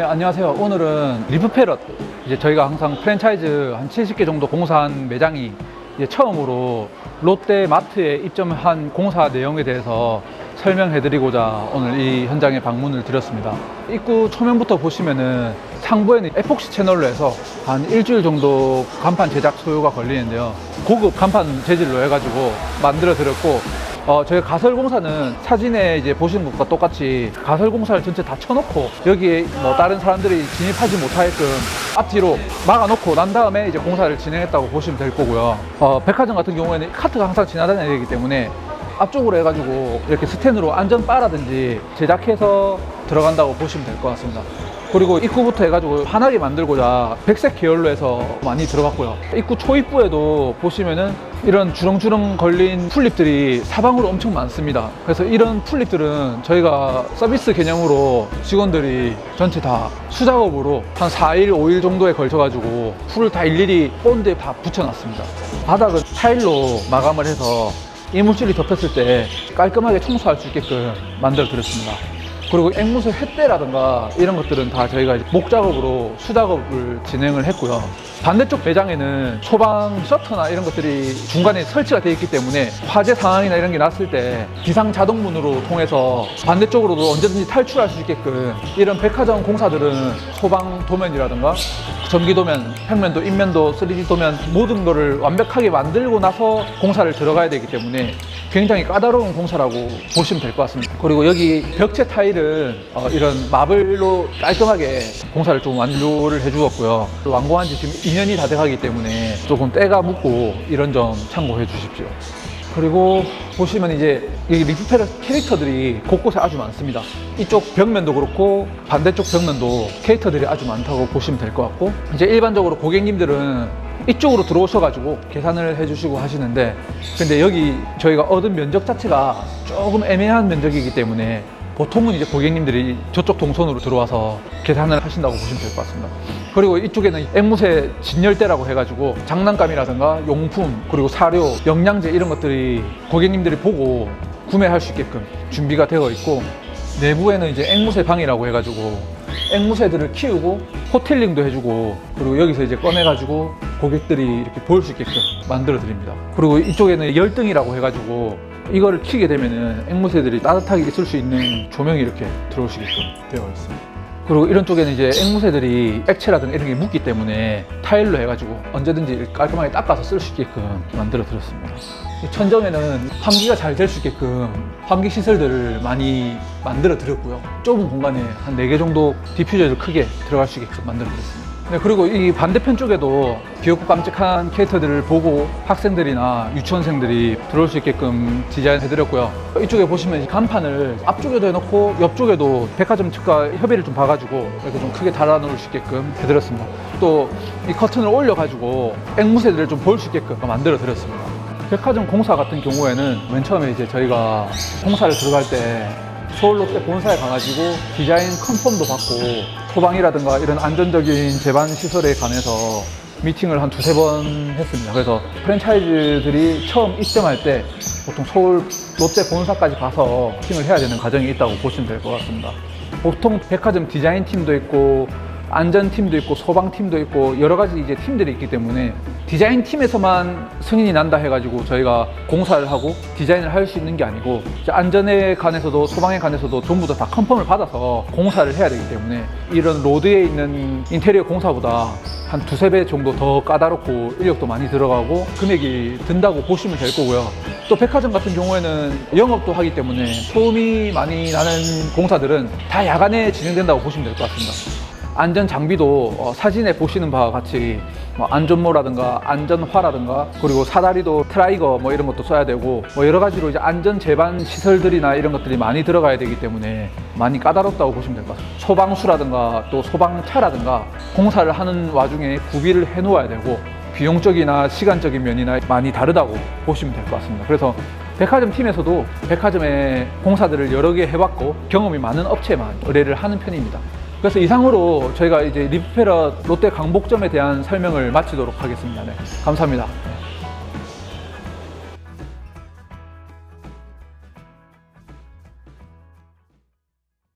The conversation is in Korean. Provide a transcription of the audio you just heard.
네, 안녕하세요. 오늘은 리프페럿 이제 저희가 항상 프랜차이즈 한 70개 정도 공사한 매장이 이제 처음으로 롯데 마트에 입점한 공사 내용에 대해서 설명해드리고자 오늘 이 현장에 방문을 드렸습니다. 입구 초면부터 보시면은 상부에는 에폭시 채널로 해서 한 일주일 정도 간판 제작 소요가 걸리는데요. 고급 간판 재질로 해가지고 만들어 드렸고 어, 저희 가설 공사는 사진에 이제 보시는 것과 똑같이 가설 공사를 전체 다 쳐놓고 여기에 뭐 다른 사람들이 진입하지 못하게끔 앞뒤로 막아놓고 난 다음에 이제 공사를 진행했다고 보시면 될 거고요. 어, 백화점 같은 경우에는 카트가 항상 지나다녀야 되기 때문에 앞쪽으로 해가지고 이렇게 스텐으로 안전 바라든지 제작해서 들어간다고 보시면 될 것 같습니다. 그리고 입구부터 해가지고 환하게 만들고자 백색 계열로 해서 많이 들어갔고요. 입구 초입부에도 보시면은 이런 주렁주렁 걸린 풀립들이 사방으로 엄청 많습니다. 그래서 이런 풀립들은 저희가 서비스 개념으로 직원들이 전체 다 수작업으로 한 4일, 5일 정도에 걸쳐가지고 풀을 다 일일이 본드에 다 붙여놨습니다. 바닥은 타일로 마감을 해서 이물질이 덮였을 때 깔끔하게 청소할 수 있게끔 만들어 드렸습니다. 그리고 앵무새 횃대라든가 이런 것들은 다 저희가 이제 목 작업으로 수작업을 진행을 했고요. 반대쪽 매장에는 소방 셔터나 이런 것들이 중간에 설치가 되어 있기 때문에 화재 상황이나 이런 게 났을 때 비상 자동문으로 통해서 반대쪽으로도 언제든지 탈출할 수 있게끔 이런 백화점 공사들은 소방 도면이라든가 전기 도면, 평면도, 인면도, 3D 도면 모든 거를 완벽하게 만들고 나서 공사를 들어가야 되기 때문에 굉장히 까다로운 공사라고 보시면 될 것 같습니다. 그리고 여기 벽체 타일은 어, 이런 마블로 깔끔하게 공사를 좀 완료를 해주었고요. 또 완공한 지 지금 2년이 다 돼가기 때문에 조금 때가 묻고 이런 점 참고해 주십시오. 그리고 보시면 이제 이 리프페러 캐릭터들이 곳곳에 아주 많습니다. 이쪽 벽면도 그렇고 반대쪽 벽면도 캐릭터들이 아주 많다고 보시면 될 것 같고 이제 일반적으로 고객님들은 이쪽으로 들어오셔가지고 계산을 해주시고 하시는데 근데 여기 저희가 얻은 면적 자체가 조금 애매한 면적이기 때문에 보통은 이제 고객님들이 저쪽 동선으로 들어와서 계산을 하신다고 보시면 될 것 같습니다. 그리고 이쪽에는 앵무새 진열대라고 해가지고 장난감이라든가 용품 그리고 사료, 영양제 이런 것들이 고객님들이 보고 구매할 수 있게끔 준비가 되어 있고 내부에는 이제 앵무새 방이라고 해가지고 앵무새들을 키우고 호텔링도 해주고 그리고 여기서 이제 꺼내가지고 고객들이 이렇게 볼 수 있게끔 만들어 드립니다. 그리고 이쪽에는 열등이라고 해가지고 이거를 키게 되면은 앵무새들이 따뜻하게 있을 수 있는 조명이 이렇게 들어오시게끔 되어 있습니다. 그리고 이런 쪽에는 이제 앵무새들이 액체라든가 이런 게 묻기 때문에 타일로 해가지고 언제든지 깔끔하게 닦아서 쓸 수 있게끔 만들어 드렸습니다. 이 천정에는 환기가 잘 될 수 있게끔 환기 시설들을 많이 만들어 드렸고요. 좁은 공간에 한 4개 정도 디퓨저를 크게 들어갈 수 있게끔 만들어 드렸습니다. 네, 그리고 이 반대편 쪽에도 귀엽고 깜찍한 캐릭터들을 보고 학생들이나 유치원생들이 들어올 수 있게끔 디자인해 드렸고요. 이쪽에 보시면 이 간판을 앞쪽에도 해놓고 옆쪽에도 백화점 측과 협의를 좀 봐가지고 이렇게 좀 크게 달아놓을 수 있게끔 해드렸습니다. 또 이 커튼을 올려가지고 앵무새들을 좀 볼 수 있게끔 만들어 드렸습니다. 백화점 공사 같은 경우에는 맨 처음에 이제 저희가 공사를 들어갈 때 서울 롯데 본사에 가가지고 디자인 컨펌도 받고 소방이라든가 이런 안전적인 제반 시설에 관해서 미팅을 한 두세 번 했습니다. 그래서 프랜차이즈들이 처음 입점할 때 보통 서울 롯데 본사까지 가서 미팅을 해야 되는 과정이 있다고 보시면 될 것 같습니다. 보통 백화점 디자인 팀도 있고 안전팀도 있고 소방팀도 있고 여러 가지 이제 팀들이 있기 때문에 디자인 팀에서만 승인이 난다 해가지고 저희가 공사를 하고 디자인을 할 수 있는 게 아니고 안전에 관해서도 소방에 관해서도 전부 다, 다 컨펌을 받아서 공사를 해야 되기 때문에 이런 로드에 있는 인테리어 공사보다 한 두세 배 정도 더 까다롭고 인력도 많이 들어가고 금액이 든다고 보시면 될 거고요. 또 백화점 같은 경우에는 영업도 하기 때문에 소음이 많이 나는 공사들은 다 야간에 진행된다고 보시면 될 것 같습니다. 안전 장비도 어, 사진에 보시는 바와 같이 뭐 안전모라든가 안전화라든가 그리고 사다리도 트라이거 뭐 이런 것도 써야 되고 뭐 여러 가지로 이제 안전 제반 시설들이나 이런 것들이 많이 들어가야 되기 때문에 많이 까다롭다고 보시면 될 것 같습니다. 소방수라든가 또 소방차라든가 공사를 하는 와중에 구비를 해 놓아야 되고 비용적이나 시간적인 면이나 많이 다르다고 보시면 될 것 같습니다. 그래서 백화점 팀에서도 백화점의 공사들을 여러 개 해봤고 경험이 많은 업체만 의뢰를 하는 편입니다. 그래서 이상으로 저희가 이제 리프페러 롯데 강복점에 대한 설명을 마치도록 하겠습니다. 네, 감사합니다.